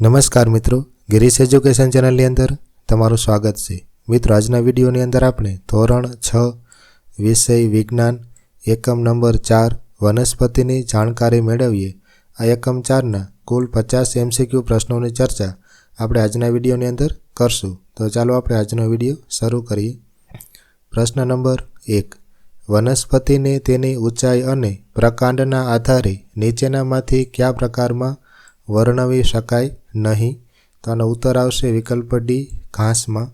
નમસ્કાર મિત્રો, ગિરીશ એજ્યુકેશન ચેનલની અંદર તમારું સ્વાગત છે. મિત્રો, આજના વિડીયોની અંદર આપણે ધોરણ છ, વિષય વિજ્ઞાન, એકમ નંબર ચાર, વનસ્પતિની જાણકારી મેળવીએ. આ એકમ ચારના કુલ પચાસ એમસીક્યુ પ્રશ્નોની ચર્ચા આપણે આજના વિડીયોની અંદર કરશું. તો ચાલો આપણે આજનો વીડિયો શરૂ કરીએ. પ્રશ્ન નંબર એક. વનસ્પતિને તેની ઊંચાઈ અને પ્રકાંડના આધારે નીચેનામાંથી કયા પ્રકારમાં વર્ણવી શકાય નહીં. તો આનો ઉત્તર આવશે વિકલ્પ ડી ઘાસમાં.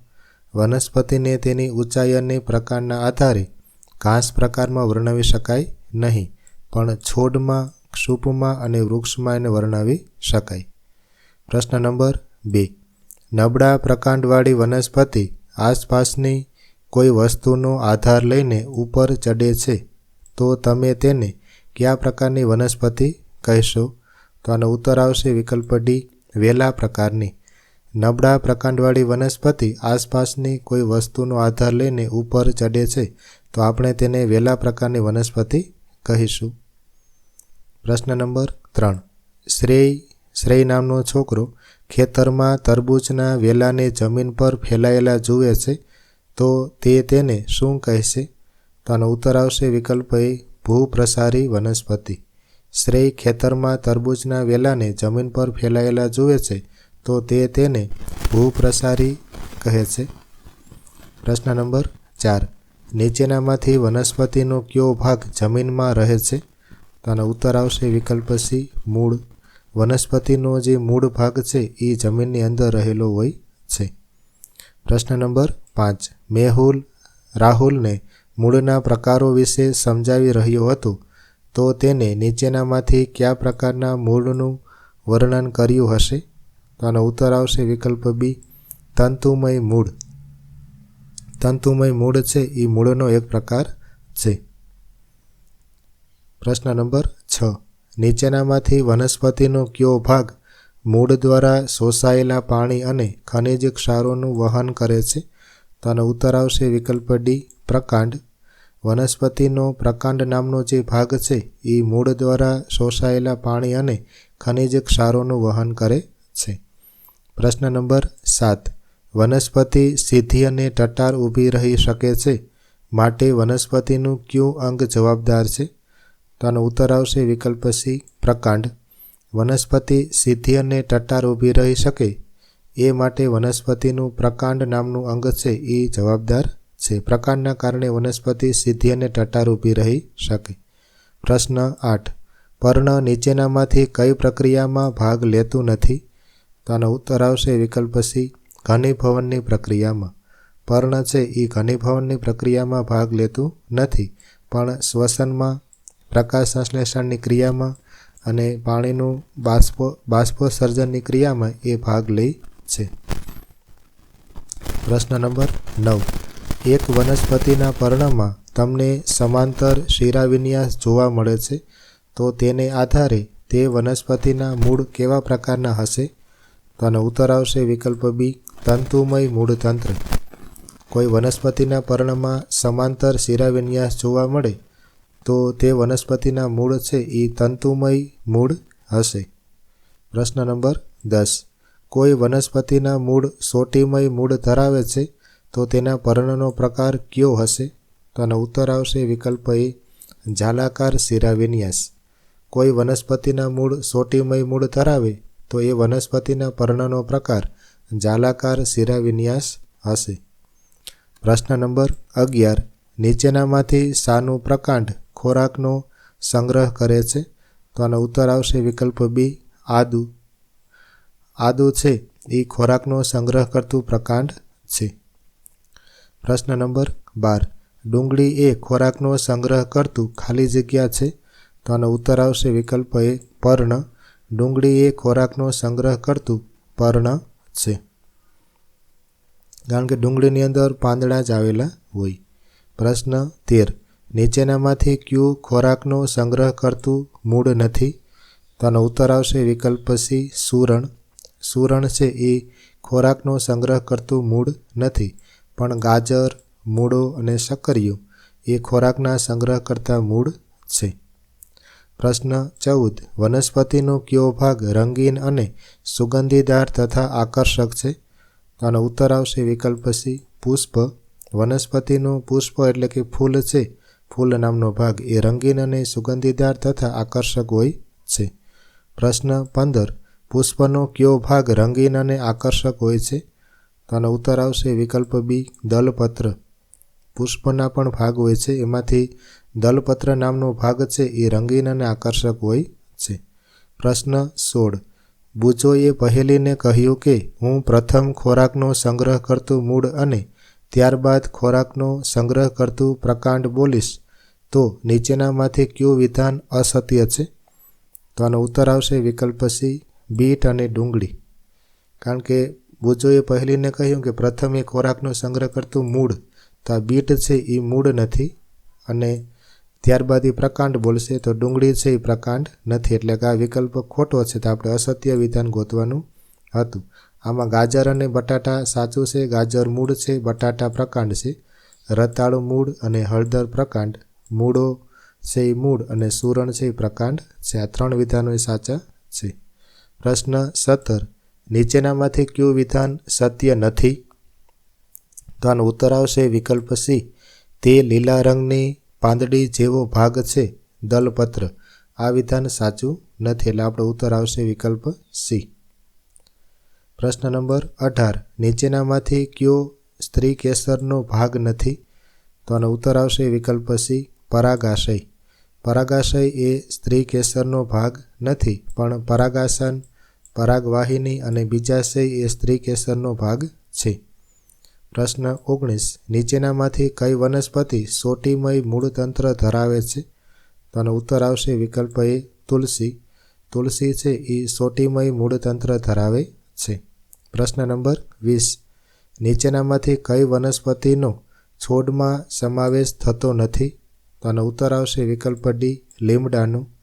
વનસ્પતિને તેની ઊંચાઈ અને પ્રકારના આધારે ઘાસ પ્રકારમાં વર્ણવી શકાય નહીં, પણ છોડમાં ક્ષૂપમાં અને વૃક્ષમાં એને વર્ણવી શકાય. પ્રશ્ન નંબર બે. નબળા પ્રકાંડવાળી વનસ્પતિ આસપાસની કોઈ વસ્તુનો આધાર લઈને ઉપર ચડે છે, તો તમે તેને કયા પ્રકારની વનસ્પતિ કહેશો? તો આનો ઉત્તર આવશે વિકલ્પ ડી વેલા પ્રકારની. નબળા પ્રકાંડવાળી વનસ્પતિ આસપાસની કોઈ વસ્તુનો આધાર લઈને ઉપર ચડે છે, તો આપણે તેને વેલા પ્રકારની વનસ્પતિ કહીશું. પ્રશ્ન નંબર ત્રણ. શ્રેય શ્રેય નામનો છોકરો ખેતરમાં તરબૂચના વેલાને જમીન પર ફેલાયેલા જુએ છે, તો તે તેને શું કહેશે? તો આનો ઉત્તર આવશે વિકલ્પ એ ભૂપ્રસારી વનસ્પતિ. શ્રેય ખેતરમાં તરબૂચના વેલાને જમીન પર ફેલાયેલા જુએ છે, તો તે તેને ભૂપ્રસારી કહે છે. પ્રશ્ન નંબર ચાર. નીચેનામાંથી વનસ્પતિનો કયો ભાગ જમીનમાં રહે છે? તો આનો ઉત્તર આવશે વિકલ્પ સી, મૂળ. વનસ્પતિનો જે મૂળ ભાગ છે એ જમીનની અંદર રહેલો હોય છે. પ્રશ્ન નંબર પાંચ. મેહુલ રાહુલને મૂળના પ્રકારો વિશે સમજાવી રહ્યો હતો. તો તેને નીચેનામાંથી કયા પ્રકારના મૂળનું વર્ણન કર્યું હશે? તો આનો ઉત્તર આવશે વિકલ્પ બી તંતુમય મૂળ. તંતુમય મૂળ છે, એ મૂળનો એક પ્રકાર છે. પ્રશ્ન નંબર છ. નીચેનામાંથી વનસ્પતિનો કયો ભાગ મૂળ દ્વારા શોષાયેલા પાણી અને ખનિજ ક્ષારોનું વહન કરે છે? તો આનો ઉત્તર આવશે વિકલ્પ ડી પ્રકાંડ. વનસ્પતિનો પ્રકાંડ નામનો જે ભાગ છે, એ મૂળ દ્વારા શોષાયેલા પાણી અને ખનિજ ક્ષારોનું વહન કરે છે. પ્રશ્ન નંબર સાત. વનસ્પતિ સીધી અને ટટાર ઊભી રહી શકે છે માટે વનસ્પતિનું કયું અંગ જવાબદાર છે? તો ઉત્તર આવશે વિકલ્પ સી, પ્રકાંડ. વનસ્પતિ સીધી અને ટટાર ઊભી રહી શકે એ માટે વનસ્પતિનું પ્રકાંડ નામનું અંગ છે, એ જવાબદાર છે પ્રકારના કારણે વનસ્પતિ સીધી અને ટટાર ઊભી રહી શકે. પ્રશ્ન આઠ. પર્ણ નીચેનામાંથી કઈ પ્રક્રિયામાં ભાગ લેતું નથી? તો આનો ઉત્તર આવશે વિકલ્પ સી, ઘનીભવનની પ્રક્રિયામાં. પર્ણ છે એ ઘનીભવનની પ્રક્રિયામાં ભાગ લેતું નથી, પણ શ્વસનમાં પ્રકાશ સંશ્લેષણની ક્રિયામાં અને પાણીનું બાષ્પો બાષ્પોસર્જનની ક્રિયામાં એ ભાગ લે છે. પ્રશ્ન નંબર નવ. એક વનસ્પતિના પર્ણમાં તમને સમાંતર શિરાવિન્યાસ જોવા મળે છે, તો તેને આધારે તે વનસ્પતિના મૂળ કેવા પ્રકારના હશે? તો આનો ઉત્તર આવશે વિકલ્પ બી તંતુમય મૂળતંત્ર. કોઈ વનસ્પતિના પર્ણમાં સમાંતર શિરાવિન્યાસ જોવા મળે, તો તે વનસ્પતિના મૂળ છે એ તંતુમય મૂળ હશે. પ્રશ્ન નંબર દસ. કોઈ વનસ્પતિના મૂળ સોટીમય મૂળ ધરાવે છે? તો તેના પર્ણનો પ્રકાર કયો હશે? તો આનો ઉત્તર આવશે વિકલ્પ એ જાલાકાર શિરાવિન્યાસ. કોઈ વનસ્પતિના મૂળ સોટીમય મૂળ ધરાવે, તો એ વનસ્પતિના પર્ણનો પ્રકાર જાલાકાર શિરાવિન્યાસ હશે. પ્રશ્ન નંબર અગિયાર, નીચેનામાંથી શાનું પ્રકાંડ ખોરાકનો સંગ્રહ કરે છે? તો આનો ઉત્તર આવશે વિકલ્પ બી, આદુ. આદુ છે, એ ખોરાકનો સંગ્રહ કરતું પ્રકાંડ છે. પ્રશ્ન નંબર બાર. ડુંગળી એ ખોરાકનો સંગ્રહ કરતું ખાલી જગ્યા છે? તો આનો ઉત્તર આવશે વિકલ્પ એ પર્ણ. ડુંગળી એ ખોરાકનો સંગ્રહ કરતું પર્ણ છે. કારણ કે ડુંગળીની અંદર પાંદડા જ આવેલા હોય. પ્રશ્ન તેર. નીચેનામાંથી કયું ખોરાકનો સંગ્રહ કરતું મૂળ નથી? તો આનો ઉત્તર આવશે વિકલ્પ સી, સુરણ. સુરણ છે એ ખોરાકનો સંગ્રહ કરતું મૂળ નથી. પણ ગાજર, મૂળો અને સક્કરિયું એ ખોરાકના સંગ્રહ કરતા મૂળ છે. પ્રશ્ન ચૌદ. વનસ્પતિનો કયો ભાગ રંગીન અને સુગંધીદાર તથા આકર્ષક છે? આનો ઉત્તર આવશે વિકલ્પ સી પુષ્પ. વનસ્પતિનું પુષ્પ એટલે કે ફૂલ છે. ફૂલ નામનો ભાગ એ રંગીન અને સુગંધીદાર તથા આકર્ષક હોય છે. પ્રશ્ન પંદર. પુષ્પનો કયો ભાગ રંગીન અને આકર્ષક હોય છે? તો ઉત્તર આવશે, વિકલ્પ બી દલપત્ર. પુષ્પના પણ ભાગ હોય છે, એમાંથી દલપત્ર નામનો ભાગ છે, એ રંગીન અને આકર્ષક હોય છે. પ્રશ્ન સોળ. બુજોએ પહેલીને કહ્યું કે, હું પ્રથમ ખોરાકનો સંગ્રહ કરતું મૂળ અને ત્યારબાદ ખોરાકનો સંગ્રહ કરતું પ્રકાંડ બોલીશ. તો નીચેનામાંથી કયું વિધાન અસત્ય છે? તો આનો ઉત્તર આવશે વિકલ્પ સી બીટ અને ડુંગળી. કારણ કે બુજોએ પહેલીને કહ્યું કે પ્રથમ એ ખોરાકનો સંગ્રહ કરતું મૂળ, તો આ બીટ છે એ મૂળ નથી અને ત્યારબાદ એ પ્રકાંડ બોલશે, તો ડુંગળી છે એ પ્રકાંડ નથી. એટલે કે આ વિકલ્પ ખોટો છે, તો આપણે અસત્ય વિધાન ગોતવાનું હતું. આમાં ગાજર અને બટાટા સાચું છે, ગાજર મૂળ છે, બટાટા પ્રકાંડ છે. રતાળું મૂળ અને હળદર પ્રકાંડ. મૂળો છે એ મૂળ અને સુરણ છે એ પ્રકાંડ છે. આ ત્રણ વિધાનો એ સાચા છે. પ્રશ્ન સત્તર. નીચેનામાંથી કયું વિધાન સત્ય નથી? તો આનો ઉત્તર આવશે વિકલ્પ સી. તે લીલા રંગની પાંદડી જેવો ભાગ છે, દલપત્ર. આ વિધાન સાચું નથી એટલે આપણો ઉત્તર આવશે વિકલ્પ સી. પ્રશ્ન નંબર અઢાર. નીચેનામાંથી કયો સ્ત્રી કેસરનો ભાગ નથી? તો આનો ઉત્તર આવશે વિકલ્પ સી, પરાગાશય. પરાગાશય એ સ્ત્રી કેસરનો ભાગ નથી, પણ પરાગાસન પરાગવાહિની અને બીજાશય એ સ્ત્રી કેસરનો ભાગ છે. પ્રશ્ન ઓગણીસ. નીચેનામાંથી કઈ વનસ્પતિ સોટીમય મૂળતંત્ર ધરાવે છે? તો ઉત્તર આવશે વિકલ્પ એ તુલસી. તુલસી છે એ સોટીમય મૂળતંત્ર ધરાવે છે. પ્રશ્ન નંબર વીસ. નીચેનામાંથી કઈ વનસ્પતિનો છોડમાં સમાવેશ થતો નથી? તો ઉત્તર આવશે વિકલ્પ ડી, લીમડાનું.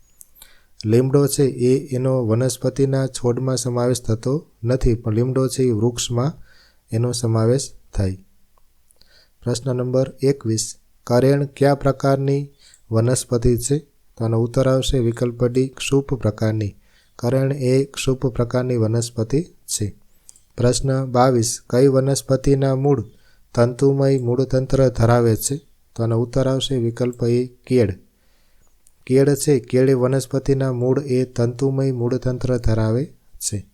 લીમડો છે એ એનો વનસ્પતિના છોડમાં સમાવેશ થતો નથી, પણ લીમડો છે એ વૃક્ષમાં એનો સમાવેશ થાય. પ્રશ્ન નંબર એકવીસ, કરેણ કયા પ્રકારની વનસ્પતિ છે? તો આનો ઉત્તર આવશે વિકલ્પ ડી ક્ષુપ પ્રકારની. કરેણ એ ક્ષુપ પ્રકારની વનસ્પતિ છે. પ્રશ્ન બાવીસ, કઈ વનસ્પતિના મૂળ તંતુમય મૂળતંત્ર ધરાવે છે? તો આનો ઉત્તર આવશે વિકલ્પ એ કેળ. કેળ છે, કેળ વનસ્પતિના મૂળ એ તંતુમય મૂળતંત્ર ધરાવે છે.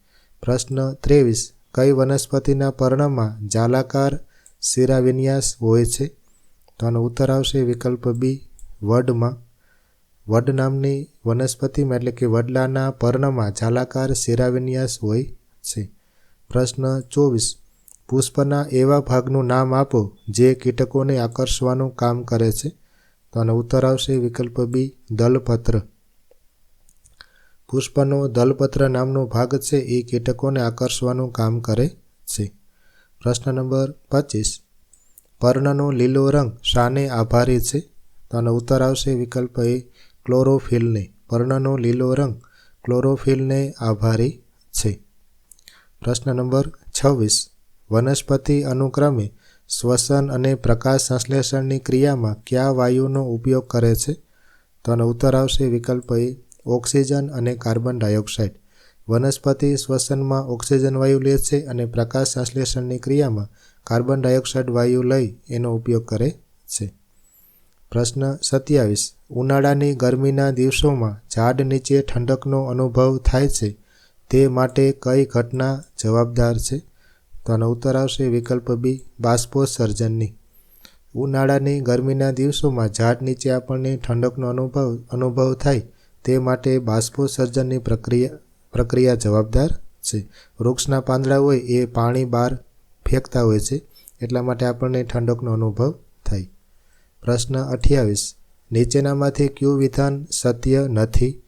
પ્રશ્ન ત્રેવીસ, કઈ વનસ્પતિના પર્ણમાં જાલાકાર શિરાવિન્યાસ હોય છે? તો આનો ઉત્તર આવશે વિકલ્પ બી, વડમાં. વડ નામની વનસ્પતિમાં એટલે કે વડલાના પર્ણમાં જાલાકાર શિરાવિન્યાસ હોય છે. પ્રશ્ન ચોવીસ, પુષ્પના એવા ભાગનું નામ આપો જે કીટકોને આકર્ષવાનું કામ કરે છે. તો આનો ઉત્તર આવશે વિકલ્પ બી દલપત્ર. પુષ્પનો દલપત્ર નામનો ભાગ છે, એ કીટકોને આકર્ષવાનું કામ કરે છે. પ્રશ્ન નંબર પચીસ. પર્ણનો લીલો રંગ શાને આભારી છે? તો આનો ઉત્તર આવશે વિકલ્પ એ ક્લોરોફિલને. પર્ણનો લીલો રંગ ક્લોરોફિલને આભારી છે. પ્રશ્ન નંબર છવ્વીસ. વનસ્પતિ અનુક્રમે શ્વસન અને પ્રકાશ સંશ્લેષણની ક્રિયામાં કયા વાયુનો ઉપયોગ કરે છે? તો આનો ઉત્તર આવશે વિકલ્પ એ, ઓક્સિજન અને કાર્બન ડાયોક્સાઇડ. વનસ્પતિ શ્વસનમાં ઓક્સિજન વાયુ લે છે અને પ્રકાશ સંશ્લેષણની ક્રિયામાં કાર્બન ડાયોક્સાઇડ વાયુ લઈ એનો ઉપયોગ કરે છે. પ્રશ્ન સત્યાવીસ, ઉનાળાની ગરમીના દિવસોમાં ઝાડ નીચે ઠંડકનો અનુભવ થાય છે તે માટે કઈ ઘટના જવાબદાર છે? તો આનો ઉત્તર આવશે વિકલ્પ બી બાષ્પોત્સર્જનની ઉનાળાની ગરમીના દિવસોમાં ઝાડ નીચે આપણને ઠંડકનો અનુભવ અનુભવ થાય તે માટે બાષ્પોત્સર્જનની પ્રક્રિયા પ્રક્રિયા જવાબદાર છે. વૃક્ષના પાંદડા હોય એ પાણી બહાર ફેંકતા હોય છે, એટલા માટે આપણને ઠંડકનો અનુભવ થાય. પ્રશ્ન અઠ્યાવીસ. નીચેનામાંથી કયું વિધાન સત્ય નથી?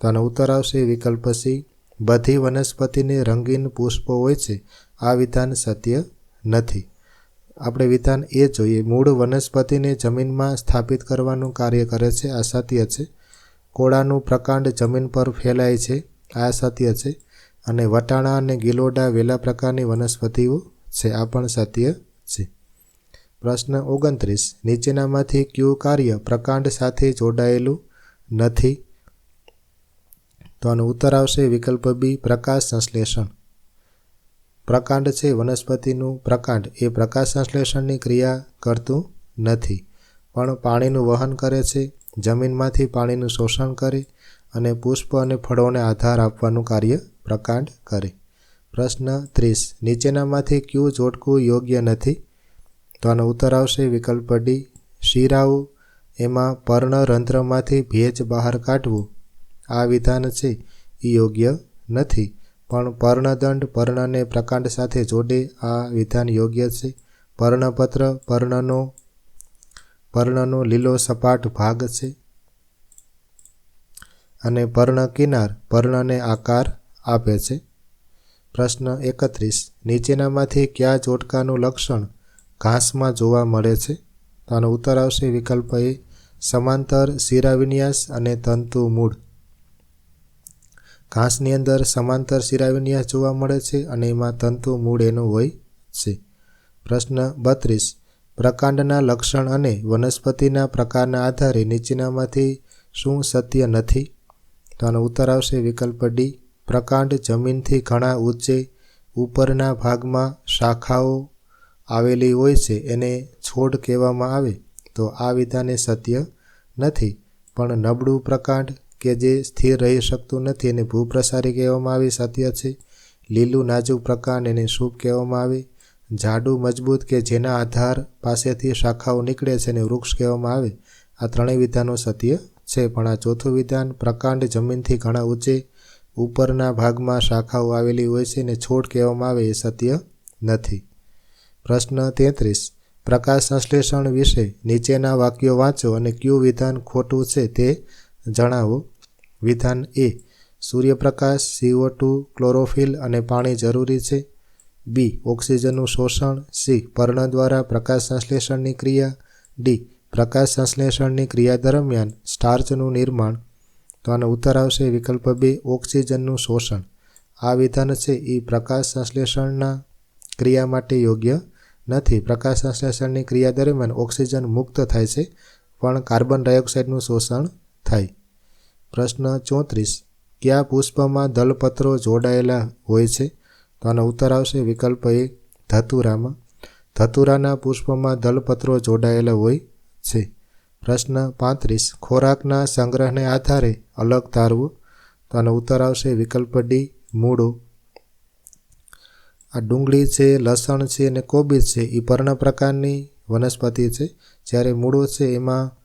તો આનો ઉત્તર આવશે વિકલ્પ સી બધી વનસ્પતિને રંગીન પુષ્પો હોય છે. આ વિધાન સત્ય નથી. આપણે વિધાન એ જોઈએ, મૂળ વનસ્પતિને જમીનમાં સ્થાપિત કરવાનું કાર્ય કરે છે. આ સત્ય છે. કોળાનું પ્રકાંડ જમીન પર ફેલાય છે. આ સત્ય છે. અને વટાણા અને ગિલોડા વેલા પ્રકારની વનસ્પતિઓ છે. આ પણ સત્ય છે. પ્રશ્ન ઓગણત્રીસ. નીચેનામાંથી કયું કાર્ય પ્રકાંડ સાથે જોડાયેલું નથી? તો આનો ઉત્તર આવશે વિકલ્પ બી પ્રકાશ સંશ્લેષણ. પ્રકાંડ છે વનસ્પતિનું પ્રકાંડ. એ પ્રકાશ સંશ્લેષણની ક્રિયા કરતું નથી. પણ પાણીનું વહન કરે છે, જમીનમાંથી પાણીનું શોષણ કરે અને પુષ્પ અને ફળોને આધાર આપવાનું કાર્ય પ્રકાંડ કરે. પ્રશ્ન ત્રીસ. નીચેનામાંથી ક્યુ જોડકું યોગ્ય નથી? તો આનો ઉત્તર આવશે વિકલ્પ ડી શિરાઓ. એમાં પર્ણરંધ્રમાંથી ભેજ બહાર કાઢવું. આ વિધાન છે. એ યોગ્ય નથી. પણ પર્ણદંડ પર્ણને પ્રકાંડ સાથે જોડે આ વિધાન યોગ્ય છે. પર્ણપત્ર પર્ણનો પર્ણનો લીલો સપાટ ભાગ છે. અને પર્ણ કિનાર પર્ણને આકાર આપે છે. પ્રશ્ન એકત્રીસ. નીચેનામાંથી કયા ચોટકાનું લક્ષણ ઘાસમાં જોવા મળે છે? તો આનો ઉત્તર આવશે વિકલ્પ એ. સમાંતર શિરાવિન્યાસ અને તંતુ મૂળ. ઘાસની અંદર સમાંતર શિરાવિન્યાસ જોવા મળે છે અને એમાં તંતુ મૂળ એનું હોય છે. પ્રશ્ન બત્રીસ. પ્રકાંડના લક્ષણ અને વનસ્પતિના પ્રકારના આધારે નીચેનામાંથી શું સત્ય નથી? તો આનો ઉત્તર આવશે વિકલ્પ ડી. પ્રકાંડ જમીનથી ઘણા ઊંચે ઉપરના ભાગમાં શાખાઓ આવેલી હોય છે, એને છોડ કહેવામાં આવે. તો આ વિધાને સત્ય નથી. પણ નબળું પ્રકાંડ કે જે સ્થિર રહી શકતું નથી એને ભૂપ્રસારી કહેવામાં આવે, સત્ય છે. લીલું નાજુક પ્રકાંડ એને શુભ કહેવામાં આવે. જાડું મજબૂત કે જેના આધાર પાસેથી શાખાઓ નીકળે છે એને વૃક્ષ કહેવામાં આવે. આ ત્રણેય વિધાનો સત્ય છે, પણ આ ચોથું વિધાન પ્રકાંડ જમીનથી ઘણા ઊંચે ઉપરના ભાગમાં શાખાઓ આવેલી હોય છે અને છોડ કહેવામાં આવે, એ સત્ય નથી. પ્રશ્ન તેત્રીસ. પ્રકાશ સંશ્લેષણ વિશે નીચેના વાક્યો વાંચો અને કયું વિધાન ખોટું છે તે જણાવો. વિધાન એ. સૂર્યપ્રકાશ સીઓ ટુ ક્લોરોફિલ અને પાણી જરૂરી છે. બી. ઓક્સિજનનું શોષણ. સી. પર્ણ દ્વારા પ્રકાશ સંશ્લેષણની ક્રિયા. ડી. પ્રકાશ સંશ્લેષણની ક્રિયા દરમિયાન સ્ટાર્ચનું નિર્માણ. તો આનો ઉત્તર આવશે વિકલ્પ બે, ઓક્સિજનનું શોષણ. આ વિધાન છે એ પ્રકાશ સંશ્લેષણના ક્રિયા માટે યોગ્ય નથી. પ્રકાશ સંશ્લેષણની ક્રિયા દરમિયાન ઓક્સિજન મુક્ત થાય છે, પણ કાર્બન ડાયોક્સાઇડનું શોષણ થાય. પ્રશ્ન ચોત્રીસ. કયા પુષ્પમાં દલપત્રો જોડાયેલા હોય છે? તો આનો ઉત્તર આવશે વિકલ્પ એ ધતુરામાં. ધતુરાના પુષ્પમાં દલપત્રો જોડાયેલા હોય છે. પ્રશ્ન પાંત્રીસ. ખોરાકના સંગ્રહને આધારે અલગ તારવું તો આનો ઉત્તર આવશે વિકલ્પ ડી, મૂળો. આ ડુંગળી છે, લસણ છે અને કોબીજ છે એ પર્ણ પ્રકારની વનસ્પતિ છે. જ્યારે મૂળો છે, એમાં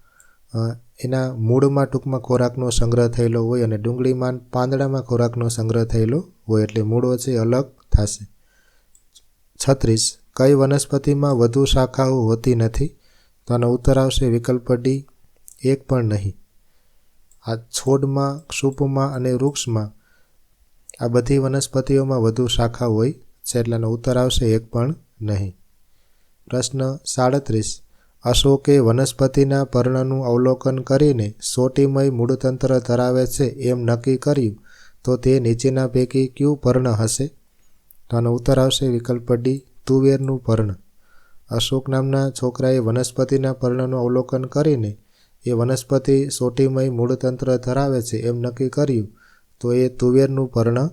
એના મૂળમાં ટૂંકમાં ખોરાકનો સંગ્રહ થયેલો હોય અને ડુંગળીમાં પાંદડામાં ખોરાકનો સંગ્રહ થયેલો હોય એટલે મૂળો છે અલગ થશે. છત્રીસ, કઈ વનસ્પતિમાં વધુ શાખાઓ હોતી નથી? તો આનો ઉત્તર આવશે વિકલ્પ ડી એક પણ નહીં. આ છોડમાં, સૂપમાં અને વૃક્ષમાં આ બધી વનસ્પતિઓમાં વધુ શાખા હોય છે એટલાનો ઉત્તર આવશે એક પણ નહીં. પ્રશ્ન સાડત્રીસ અશોકે વનસ્પતિના પર્ણનું અવલોકન કરીને સોટીમય મૂળતંત્ર ધરાવે છે એમ નક્કી કર્યું. તો તે નીચેના પૈકી કયું પર્ણ હશે? આનો ઉત્તર આવશે વિકલ્પ ડી તુવેરનું પર્ણ. અશોક નામના છોકરાએ વનસ્પતિના પર્ણનું અવલોકન કરીને એ વનસ્પતિ સોટીમય મૂળતંત્ર ધરાવે છે એમ નક્કી કર્યું. તો એ તુવેરનું પર્ણ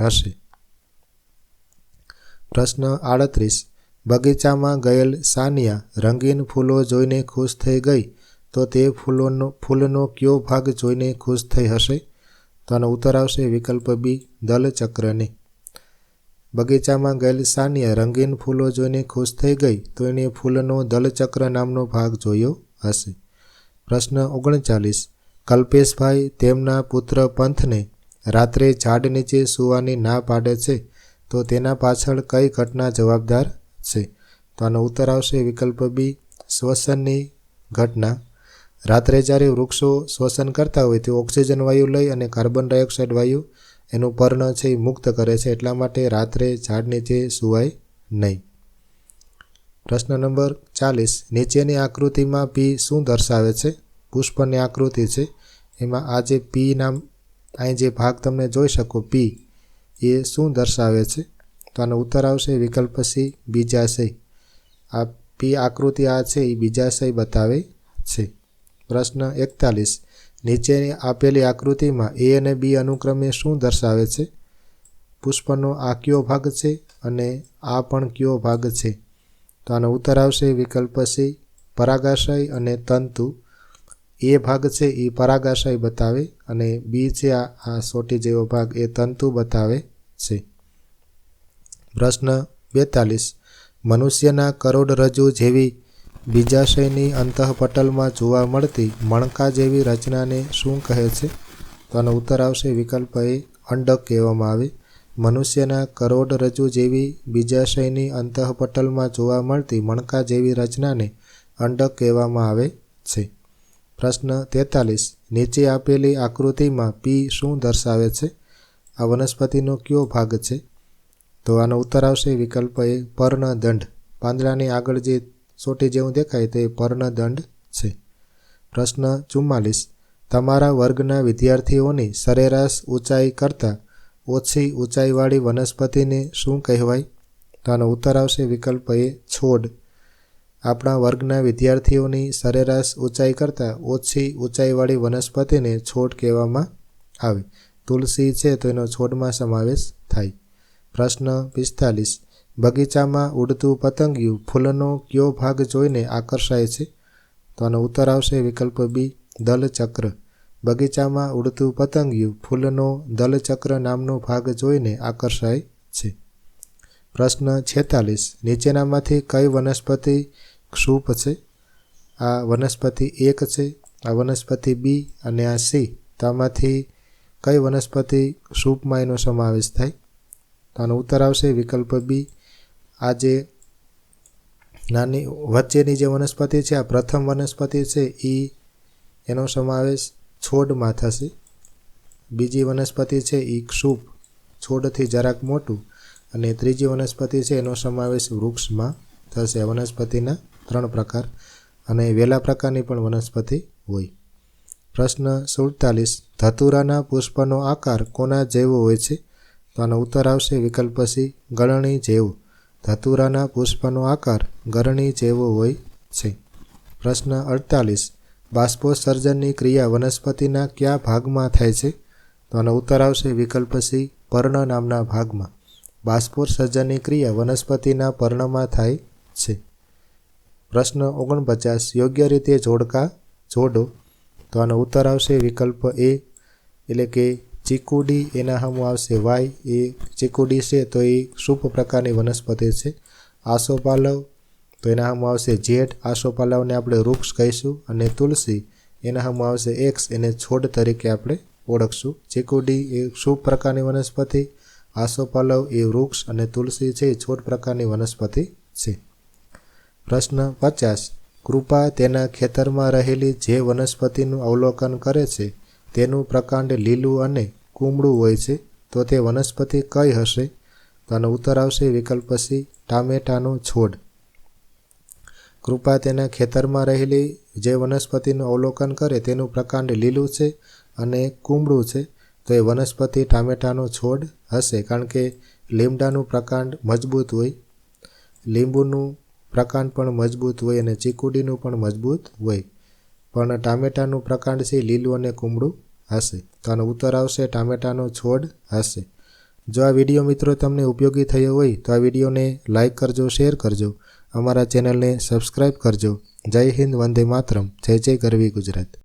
હશે. પ્રશ્ન આડત્રીસ. બગીચામાં ગયેલ સાનિયા રંગીન ફૂલો જોઈને ખુશ થઈ ગઈ. તો તે ફૂલોનો, ફૂલનો કયો ભાગ જોઈને ખુશ થઈ હશે? તો આનો ઉત્તર આવશે વિકલ્પ બી દલચક્રને બગીચામાં ગયેલ સાનિયા રંગીન ફૂલો જોઈને ખુશ થઈ ગઈ, તો એને ફૂલનો દલચક્ર નામનો ભાગ જોયો હશે. પ્રશ્ન ઓગણચાલીસ. કલ્પેશભાઈ તેમના પુત્ર પંથને રાત્રે ઝાડ નીચે સૂવાની ના પાડે છે, તો તેના પાછળ કઈ ઘટના જવાબદાર? છે. તો આનો ઉત્તર આવશે, વિકલ્પ બી શ્વસનની ઘટના. રાત્રે જ્યારે વૃક્ષો શ્વસન કરતા હોય તે ઓક્સિજન વાયુ લઈ અને કાર્બન ડાયોક્સાઇડ વાયુ એનું પર્ણ છે એ મુક્ત કરે છે. એટલા માટે રાત્રે ઝાડ નીચે સુવાય નહીં. પ્રશ્ન નંબર ચાલીસ, નીચેની આકૃતિમાં પી શું દર્શાવે છે? પુષ્પની આકૃતિ છે. એમાં આ જે પી નામ અહીં જે ભાગ તમે જોઈ શકો પી એ શું દર્શાવે છે? તો આનો ઉત્તર આવશે વિકલ્પ સી બીજાશય આ પી આકૃતિ આ છે, એ બીજાશય બતાવે છે. પ્રશ્ન એકતાલીસ. નીચેની આપેલી આકૃતિમાં એ અને બી અનુક્રમે શું દર્શાવે છે? પુષ્પનો આ કયો ભાગ છે અને આ પણ કયો ભાગ છે? તો આનો ઉત્તર આવશે વિકલ્પ સી. પરાગાશય અને તંતુ. એ ભાગ છે, એ પરાગાશય બતાવે અને બી છે આ સોટી જેવો ભાગ, એ તંતુ બતાવે છે. પ્રશ્ન બેતાલીસ. મનુષ્યના કરોડરજ્જુ જેવી બીજાશયની અંતઃપટલમાં જોવા મળતી મણકા જેવી રચનાને શું કહે છે? તો આનો ઉત્તર આવશે વિકલ્પ એ, અંડક કહેવામાં આવે. મનુષ્યના કરોડરજ્જુ જેવી બીજાશયની અંતઃપટલમાં જોવા મળતી મણકા જેવી રચનાને અંડક કહેવામાં આવે છે. પ્રશ્ન તેતાલીસ. નીચે આપેલી આકૃતિમાં પી શું દર્શાવે છે? આ વનસ્પતિનો કયો ભાગ છે? તો આનો ઉત્તર આવશે વિકલ્પ એ પર્ણદંડ. પાંદડાની આગળ જે સોટી જેવું દેખાય તે પર્ણદંડ છે. પ્રશ્ન ચુમ્માલીસ. તમારા વર્ગના વિદ્યાર્થીઓની સરેરાશ ઊંચાઈ કરતાં ઓછી ઊંચાઈવાળી વનસ્પતિને શું કહેવાય? તો આનો ઉત્તર આવશે વિકલ્પ એ છોડ. આપણા વર્ગના વિદ્યાર્થીઓની સરેરાશ ઊંચાઈ કરતાં ઓછી ઊંચાઈવાળી વનસ્પતિને છોડ કહેવામાં આવે. તુલસી છે તો એનો છોડમાં સમાવેશ થાય. પ્રશ્ન પિસ્તાલીસ. બગીચામાં ઉડતું પતંગિયું ફૂલનો કયો ભાગ જોઈને આકર્ષાય છે? તો આનો ઉત્તર આવશે વિકલ્પ બી દલચક્ર. બગીચામાં ઉડતું પતંગિયું ફૂલનો દલચક્ર નામનો ભાગ જોઈને આકર્ષાય છે. પ્રશ્ન છેતાલીસ. નીચેનામાંથી કઈ વનસ્પતિ ક્ષુપ છે? આ વનસ્પતિ એક છે, આ વનસ્પતિ બી અને આ સી તો આમાંથી કઈ વનસ્પતિ સૂપમાં એનો સમાવેશ થાય? તો આનો ઉત્તર આવશે. વિકલ્પ બી આ જે નાની વચ્ચેની જે વનસ્પતિ છે, આ પ્રથમ વનસ્પતિ છે એ એનો સમાવેશ છોડમાં થશે. બીજી વનસ્પતિ છે એ ક્ષુપ, છોડથી જરાક મોટું. અને ત્રીજી વનસ્પતિ છે, એનો સમાવેશ વૃક્ષમાં થશે. વનસ્પતિના ત્રણ પ્રકાર અને વેલા પ્રકારની પણ વનસ્પતિ હોય. પ્રશ્ન સુડતાલીસ, ધતુરાના પુષ્પનો આકાર કોના જેવો હોય છે? તો આનો ઉત્તર આવશે વિકલ્પ સી ગળણી જેવો. ધતુરાના પુષ્પનો આકાર ગરણી જેવો હોય છે. પ્રશ્ન અડતાલીસ. બાષ્પોત્સર્જનની ક્રિયા વનસ્પતિના કયા ભાગમાં થાય છે? તો આનો ઉત્તર આવશે વિકલ્પ સી પર્ણ નામના ભાગમાં. બાષ્પોત્સર્જનની ક્રિયા વનસ્પતિના પર્ણમાં થાય છે. પ્રશ્ન ઓગણપચાસ. યોગ્ય રીતે જોડકા, જોડો. તો આનો ઉત્તર આવશે વિકલ્પ એ એટલે કે ચીકુડી એના હમ આવશે, વાય એ ચીકુડી છે તો એ શુભ પ્રકારની વનસ્પતિ છે. આસોપાલવ તો એના હમ આવશે જેઠ. આસોપાલવને આપણે વૃક્ષ કહીશું અને તુલસી એના હમ આવશે એક્સ. એને છોડ તરીકે આપણે ઓળખશું. ચીકુડી એ શુભ પ્રકારની વનસ્પતિ, આસોપાલવ એ વૃક્ષ અને તુલસી છે એ છોડ પ્રકારની વનસ્પતિ છે. પ્રશ્ન પચાસ. કૃપા તેના ખેતરમાં રહેલી જે વનસ્પતિનું અવલોકન કરે છે તેનું પ્રકાંડ લીલું અને કુમળું હોય છે, તો તે વનસ્પતિ કઈ હશે? તો ઉત્તર આવશે વિકલ્પ સી ટામેટાનો છોડ. કૃપા તેના ખેતરમાં રહેલી જે વનસ્પતિનું અવલોકન કરે તેનું પ્રકાંડ લીલું છે અને કુમળું છે, તો એ વનસ્પતિ ટામેટાનો છોડ હશે, કારણ કે લીમડાનું પ્રકાંડ મજબૂત હોય. લીંબુનું પ્રકાંડ પણ મજબૂત હોય અને ચીકુડીનું પણ મજબૂત હોય. પણ ટામેટાનું પ્રકાંડ છે લીલું અને કુમળું હશે. તો ઉત્તર આવશે, ટામેટાનો છોડ હશે. જો આ વીડિયો મિત્રો તમને ઉપયોગી થયો હોય તો આ વિડીયોને લાઇક કરજો, શેર કરજો. અમારા ચેનલને સબસ્ક્રાઈબ કરજો. જય હિન્દ, વંદે માતરમ. જય જય ગરવી ગુજરાત.